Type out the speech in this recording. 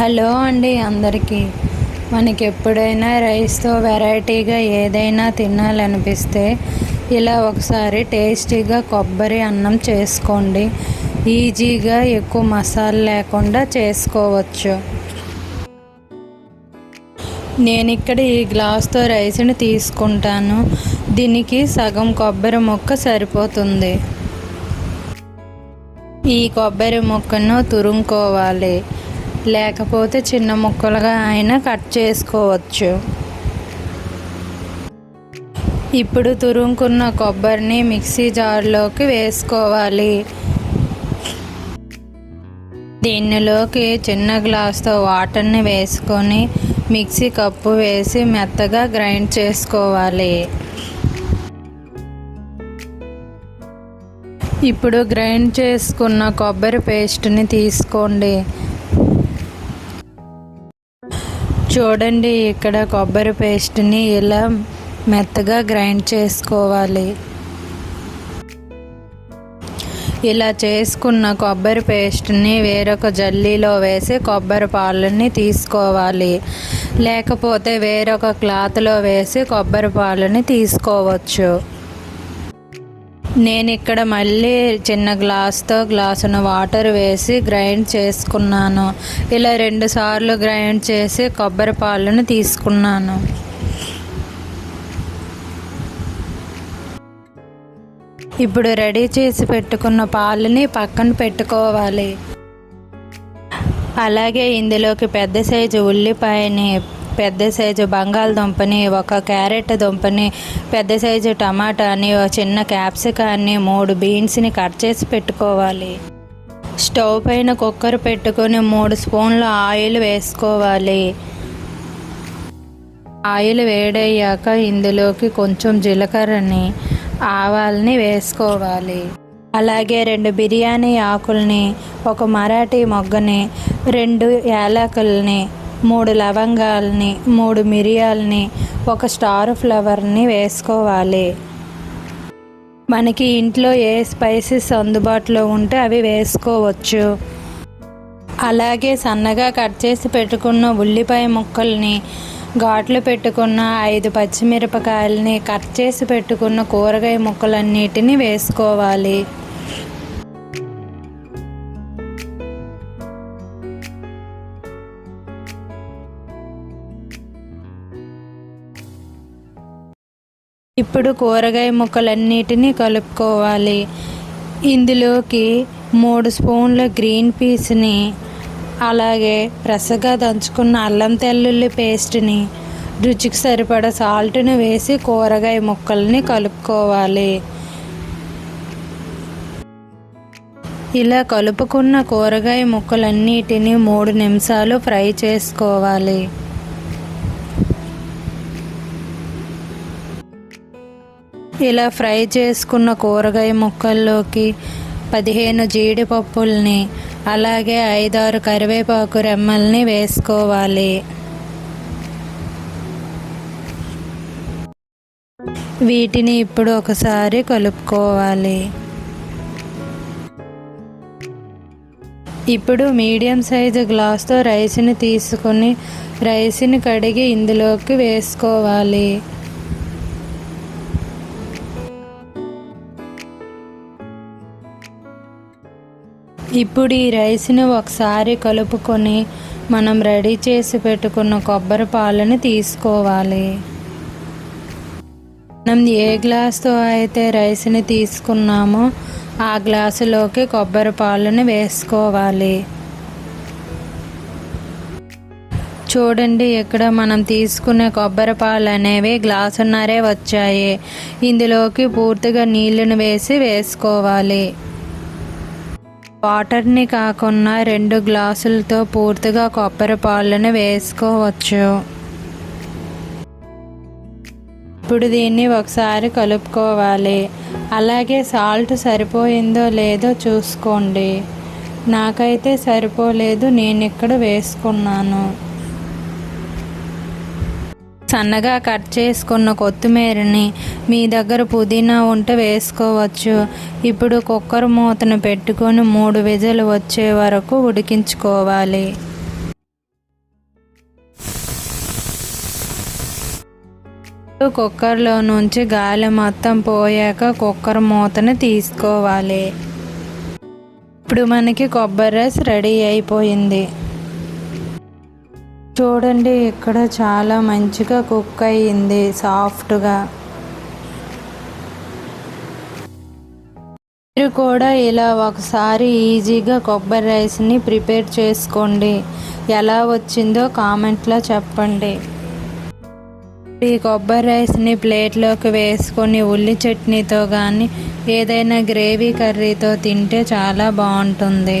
Hello అండి అందరికీ. మనకి ఎప్పుడైనా రైస్తో వెరైటీగా ఏదైనా తినాలనిపిస్తే ఇలా ఒకసారి టేస్టీగా కొబ్బరి అన్నం చేసుకోండి. ఈజీగా ఎక్కువ మసాలా లేకుండా చేసుకోవచ్చు. నేను ఇక్కడ ఈ గ్లాస్తో రైస్ని తీసుకుంటాను. దీనికి సగం కొబ్బరి ముక్క సరిపోతుంది. ఈ కొబ్బరి ముక్కను తురుముకోవాలి. లేకపోతే చిన్న ముక్కలుగా అయినా కట్ చేసుకోవచ్చు. ఇప్పుడు తురుముకున్న కొబ్బరిని మిక్సీ జార్లోకి వేసుకోవాలి. దీనిలోకి చిన్న గ్లాస్తో వాటర్ని వేసుకొని మిక్సీ కప్పు వేసి మెత్తగా గ్రైండ్ చేసుకోవాలి. ఇప్పుడు గ్రైండ్ చేసుకున్న కొబ్బరి పేస్ట్ని తీసుకోండి. చూడండి ఇక్కడ కొబ్బరి పేస్ట్ని ఇలా మెత్తగా గ్రైండ్ చేసుకోవాలి. ఇలా చేసుకున్న కొబ్బరి పేస్ట్ని వేరొక జల్లీలో వేసి కొబ్బరి పాలని తీసుకోవాలి. లేకపోతే వేరొక క్లాత్లో వేసి కొబ్బరి పాలని తీసుకోవచ్చు. నేను ఇక్కడ మళ్ళీ చిన్న గ్లాస్తో గ్లాసును వాటర్ వేసి గ్రైండ్ చేసుకున్నాను. ఇలా రెండు సార్లు గ్రైండ్ చేసి కొబ్బరి పాలను తీసుకున్నాను. ఇప్పుడు రెడీ చేసి పెట్టుకున్న పాలని పక్కన పెట్టుకోవాలి. అలాగే ఇందులోకి పెద్ద సైజు ఉల్లిపాయని పెద్ద సైజు బంగాళదుంపని ఒక క్యారెట్ దుంపని పెద్ద సైజు టమాటాని ఒక చిన్న క్యాప్సికాన్ని మూడు బీన్స్ని కట్ చేసి పెట్టుకోవాలి. స్టవ్ పైన కుక్కర్ పెట్టుకొని మూడు స్పూన్ల ఆయిల్ వేసుకోవాలి. ఆయిల్ వేడయ్యాక ఇందులోకి కొంచెం జీలకర్రని ఆవాల్ని వేసుకోవాలి. అలాగే రెండు బిర్యానీ ఆకుల్ని ఒక మరాఠీ మొగ్గని రెండు యాలకుల్ని మూడు లవంగాల్ని మూడు మిరియాలని ఒక స్టార్ ఫ్లవర్ని వేసుకోవాలి. మనకి ఇంట్లో ఏ స్పైసెస్ అందుబాటులో ఉంటే అవి వేసుకోవచ్చు. అలాగే సన్నగా కట్ చేసి పెట్టుకున్న ఉల్లిపాయ ముక్కల్ని ఘాట్లు పెట్టుకున్న ఐదు పచ్చిమిరపకాయలని కట్ చేసి పెట్టుకున్న కూరగాయ ముక్కలన్నిటిని వేసుకోవాలి. ఇప్పుడు కూరగాయ ముక్కలన్నిటినీ కలుపుకోవాలి. ఇందులోకి మూడు స్పూన్ల గ్రీన్ పీస్ని అలాగే రసగా దంచుకున్న అల్లం తెల్లుల్లి పేస్ట్ని రుచికి సరిపడా సాల్ట్ని వేసి కూరగాయ ముక్కల్ని కలుపుకోవాలి. ఇలా కలుపుకున్న కూరగాయ ముక్కలన్నిటిని మూడు నిమిషాలు ఫ్రై చేసుకోవాలి. ఇలా ఫ్రై చేసుకున్న కూరగాయ ముక్కల్లోకి పదిహేను జీడిపప్పుల్ని అలాగే ఐదారు కరివేపాకు రెమ్మల్ని వేసుకోవాలి. వీటిని ఇప్పుడు ఒకసారి కలుపుకోవాలి. ఇప్పుడు మీడియం సైజు గ్లాస్తో రైస్ని తీసుకొని రైస్ని కడిగి ఇందులోకి వేసుకోవాలి. ఇప్పుడు ఈ రైస్ని ఒకసారి కలుపుకొని మనం రెడీ చేసి పెట్టుకున్న కొబ్బరి పాలని తీసుకోవాలి. మనం ఏ గ్లాస్తో అయితే రైస్ని తీసుకున్నామో ఆ గ్లాసులోకి కొబ్బరి పాలను వేసుకోవాలి. చూడండి ఇక్కడ మనం తీసుకునే కొబ్బరి పాలు అనేవి గ్లాసున్నరే వచ్చాయి. ఇందులోకి పూర్తిగా నీళ్ళను వేసి వేసుకోవాలి. వాటర్ని కాకుండా రెండు గ్లాసులతో పూర్తిగా కొబ్బరి పాలను వేసుకోవచ్చు. ఇప్పుడు దీన్ని ఒకసారి కలుపుకోవాలి. అలాగే సాల్ట్ సరిపోయిందో లేదో చూసుకోండి. నాకైతే సరిపోలేదు నేను ఇక్కడ వేసుకున్నాను. సన్నగా కట్ చేసుకున్న కొత్తిమీరని మీ దగ్గర పుదీనా ఉంటే వేసుకోవచ్చు. ఇప్పుడు కుక్కర్ మూతను పెట్టుకొని మూడు విజలు వచ్చే వరకు ఉడికించుకోవాలి. కుక్కర్లో నుంచి గాలి మొత్తం పోయాక కుక్కర్ మూతను తీసుకోవాలి. ఇప్పుడు మనకి కొబ్బరి రైస్ రెడీ అయిపోయింది. చూడండి ఇక్కడ చాలా మంచిగా కుక్ అయ్యింది సాఫ్ట్గా. మీరు కూడా ఇలా ఒకసారి ఈజీగా కొబ్బరి రైస్ని ప్రిపేర్ చేసుకోండి. ఎలా వచ్చిందో కామెంట్లో చెప్పండి. ఈ కొబ్బరి రైస్ని ప్లేట్లోకి వేసుకొని ఉల్లి చట్నీతో కానీ ఏదైనా గ్రేవీ కర్రీతో తింటే చాలా బాగుంటుంది.